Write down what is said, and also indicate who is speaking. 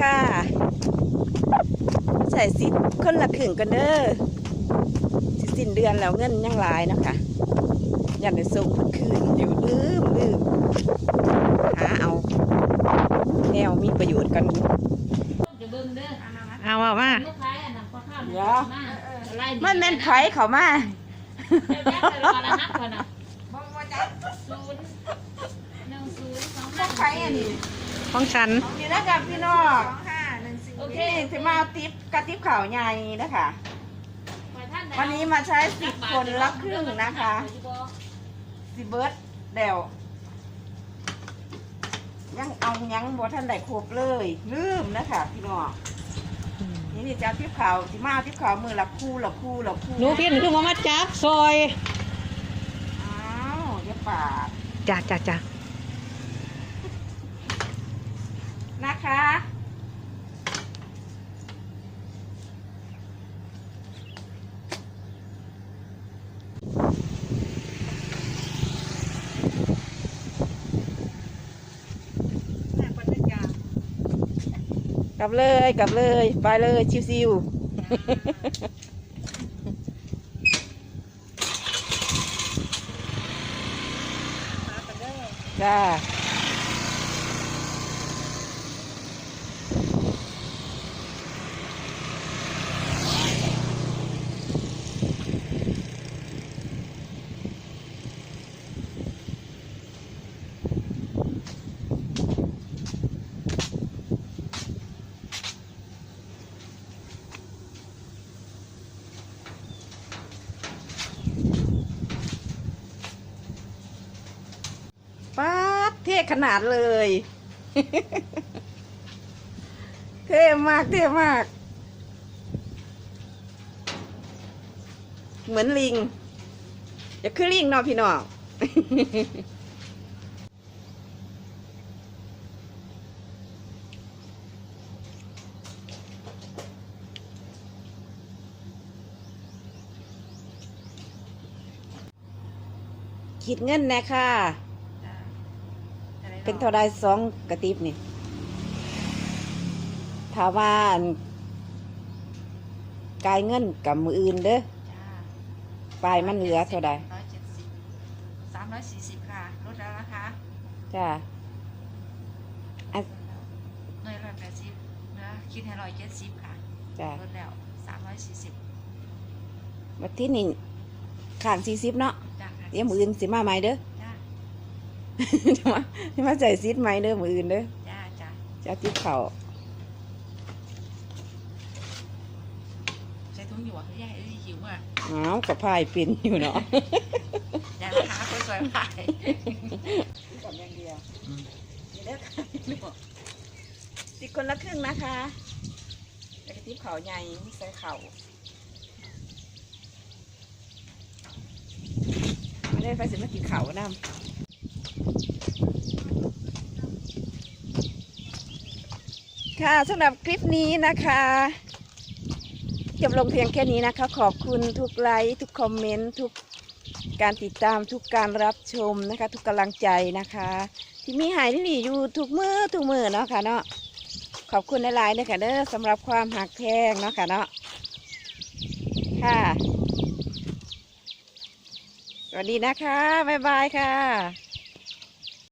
Speaker 1: ค่ะ ใส่ซิคนละครึ่งกันเด้อสิสิ้นเดือนแล้วเงินยังหลายเนาะคะยันได้ส่งเพิ่นคืนอยู่ลืมลืมหาเอาแนวมีประโยชน์กัน
Speaker 2: จะเบิ่งเด้อ
Speaker 1: เอาว่ามา
Speaker 2: ลูกค้าอันนั้นพอข้าว
Speaker 1: เดี๋ยว
Speaker 2: มาไล่
Speaker 1: มันแม่นไผเขามา
Speaker 2: เดี๋ยวแยกไปรอละนักก่อนนะศูนย์หนึ่งศูนย์สองห้า
Speaker 1: ไผอันนี้
Speaker 3: ของฉัน
Speaker 1: นี่นะครับพี่น้อง
Speaker 2: โอเค
Speaker 1: นี่สิมาเอาติ๊บกระติ๊บข่าวใหญ่นะคะ
Speaker 2: ขอท่าใด
Speaker 1: วันนี้มาใช้สิบคนละครึ่งนะคะสิเบิร์ดเดวยังเอายังบ่ท่านได้ครบเลยลืมนะคะพี่น้องนี่นี่จะเอาติ๊บข่าวสิมาเอาติ๊บข่าวมือละคู่ละคู่ละคู่
Speaker 3: หนูพี่คือมามาจับซอย
Speaker 1: อ้าวเดี๋ยวปาก
Speaker 3: จ้าจ้าจ้า
Speaker 1: นะคะ กลับเลยกลับเลย ไปเลยชิวๆจ้าป๊าดเท่ขนาดเลย เท่มากเท่มาก เหมือนลิงอย่าคือลิงเนาะพี่น้องคิดเงินนะค่ะ เป็นเท่าไรสองกระติบนี่ถ้าว่าอันกายเงินกับมืออื่นเด้อปลายมันเหลือเท่าใด
Speaker 4: ร้อยเจ็ดสิบสามร้อยสี่สิบค่ะลดแล้วนะคะ
Speaker 1: จ้า
Speaker 4: หน่วยร้อยแปดสิบเหลือคิดให้ร้อยเจ็ดสิบค่ะ
Speaker 1: จ้า
Speaker 4: ลดแล้วสามร้อยสี่สิบ
Speaker 1: วันที่นี่ข้างสี่สิบเนาะ
Speaker 4: จ้าค่ะ
Speaker 1: เดี๋ยวมืออื่นสิมาใหม่เด้อ
Speaker 4: จ้า
Speaker 1: จะมาจะมาใส่ซีดใหม่เด้อมืออื่นเด้อ
Speaker 4: จ้าจ้า
Speaker 1: จะติบเข่าว
Speaker 4: ใช้ถุงอยู่อะยายเอ้ยหิวอะ
Speaker 1: อ้าวกับพายเป็นอยู่เนาะ
Speaker 4: ยายราคาคนสวยผ่าย
Speaker 1: กับอย่างเดียวนี่เด้อค่ะพี่น้องติดคนละครึ่งนะคะแล้วก็ติบเข่าวใหญ่ไม่ใส่เข่าไม่ได้ไปสิมากินเข่าวน้ำ ค่ะสำหรับคลิปนี้นะคะจบลงเพียงแค่นี้นะคะ ขอบคุณทุกไลค์ทุกคอมเมนต์ทุกการติดตามทุกการรับชมนะคะ ทุกกำลังใจนะคะ ที่มีหายที่นี่อยู่ทุกมือทุกมือเนาะค่ะเนาะขอบคุณหลายๆเลยค่ะเด้อสำหรับความหักแพงเนาะค่ะเนาะค่ะ สวัสดีนะคะ บ๊ายบายค่ะ